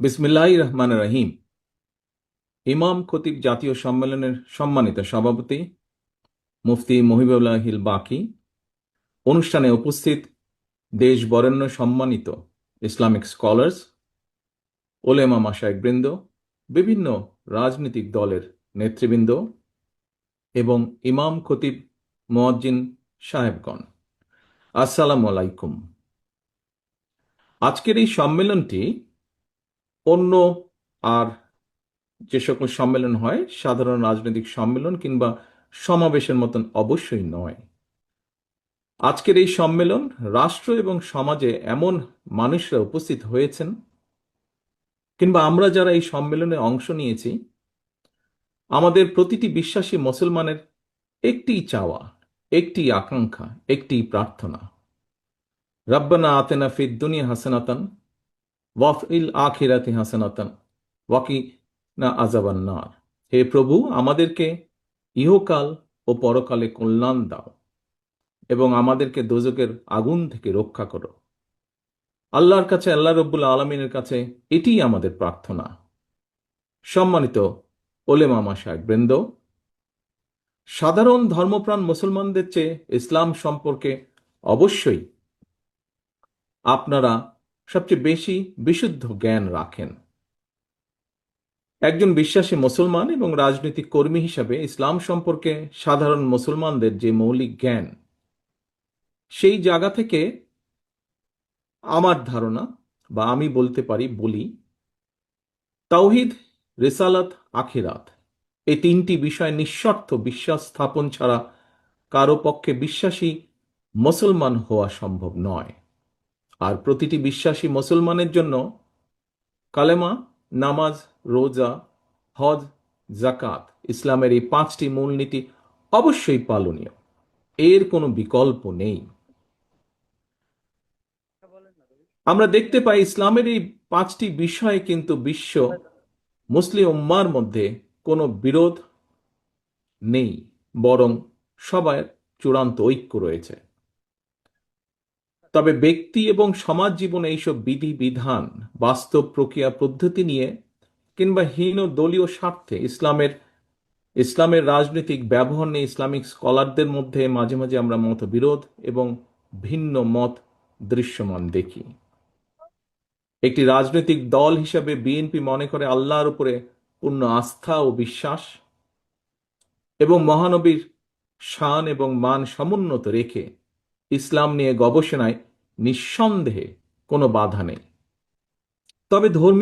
বিসমিল্লাহ রহমান রহিম ইমাম, খতিব, জাতীয় সম্মেলনের সম্মানিত সভাপতি, মুফতি মহিবুল্লাহ হিল বাকি। অনুষ্ঠানে উপস্থিত দেশ বরেণ্য সম্মানিত ইসলামিক স্কলার্স ওলেমা মাসায়কবৃন্দ, বিভিন্ন রাজনৈতিক দলের নেতৃবৃন্দ এবং ইমাম, খতিব, মোয়াজ্জিন সাহেবগণ। আসসালামু আলাইকুম। আজকের এই সম্মেলনটি অন্য আর যে সকল সম্মেলন হয়, সাধারণ রাজনৈতিক সম্মেলন কিংবা সমাবেশের মতন অবশ্যই নয়। আজকের এই সম্মেলন রাষ্ট্র এবং সমাজে এমন মানুষরা উপস্থিত হয়েছেন কিংবা আমরা যারা এই সম্মেলনে অংশ নিয়েছি, আমাদের প্রতিটি বিশ্বাসী মুসলমানের একটি চাওয়া, একটি আকাঙ্ক্ষা, একটি প্রার্থনা। রব্বানা আতেনা ফিদ হাসানাতান ওয়াফিল আখিরাতি হাসানাতান ওয়াকি না আজাবান্নার হে প্রভু, আমাদেরকে ইহকাল ও পরকালে কল্যাণ দাও এবং আমাদেরকে দোজকের আগুন থেকে রক্ষা করো। আল্লাহর কাছে, আল্লাহ রব্বুল আলমিনের কাছে এটিই আমাদের প্রার্থনা। সম্মানিত ওলেমামা সাহেব বৃন্দ, সাধারণ ধর্মপ্রাণ মুসলমানদের চেয়ে ইসলাম সম্পর্কে অবশ্যই আপনারা সবচেয়ে বেশি বিশুদ্ধ জ্ঞান রাখেন। একজন বিশ্বাসী মুসলমান এবং রাজনৈতিক কর্মী হিসাবে ইসলাম সম্পর্কে সাধারণ মুসলমানদের যে মৌলিক জ্ঞান, সেই জায়গা থেকে আমার ধারণা বা আমি বলতে পারি বলি, তাওহিদ, রেসালাত, আখিরাত, এই তিনটি বিষয় নিঃস্বার্থ বিশ্বাস স্থাপন ছাড়া কারও পক্ষে বিশ্বাসী মুসলমান হওয়া সম্ভব নয়। আর প্রতিটি বিশ্বাসী মুসলমানের জন্য কালেমা, নামাজ, রোজা, হজ জাকাত ইসলামের এই পাঁচটি মূলনীতি অবশ্যই পালনীয়। এর কোনো বিকল্প নেই। আমরা দেখতে পাই ইসলামের এই পাঁচটি বিষয়ে কিন্তু বিশ্ব মুসলিম উম্মার মধ্যে কোনো বিরোধ নেই, বরং সবার চূড়ান্ত ঐক্য রয়েছে। তবে ব্যক্তি এবং সমাজ জীবনে এইসব বিধি, বিধান, বাস্তব প্রক্রিয়া, পদ্ধতি নিয়ে কিংবা হীন দলীয় স্বার্থে ইসলামের ইসলামের রাজনৈতিক ব্যবহার নিয়ে ইসলামিক স্কলারদের মধ্যে মাঝে মাঝে আমরা মতবিরোধ এবং ভিন্ন মত দৃশ্যমান দেখি। একটি রাজনৈতিক দল হিসাবে বিএনপি মনে করে আল্লাহর উপরে পূর্ণ আস্থা ও বিশ্বাস এবং মহানবীর শান এবং মান সমুন্নত রেখে ইসলাম নিয়ে গবেষণায় নিঃসন্দেহে কোনো বাধা নেই। তবে ধর্মীয়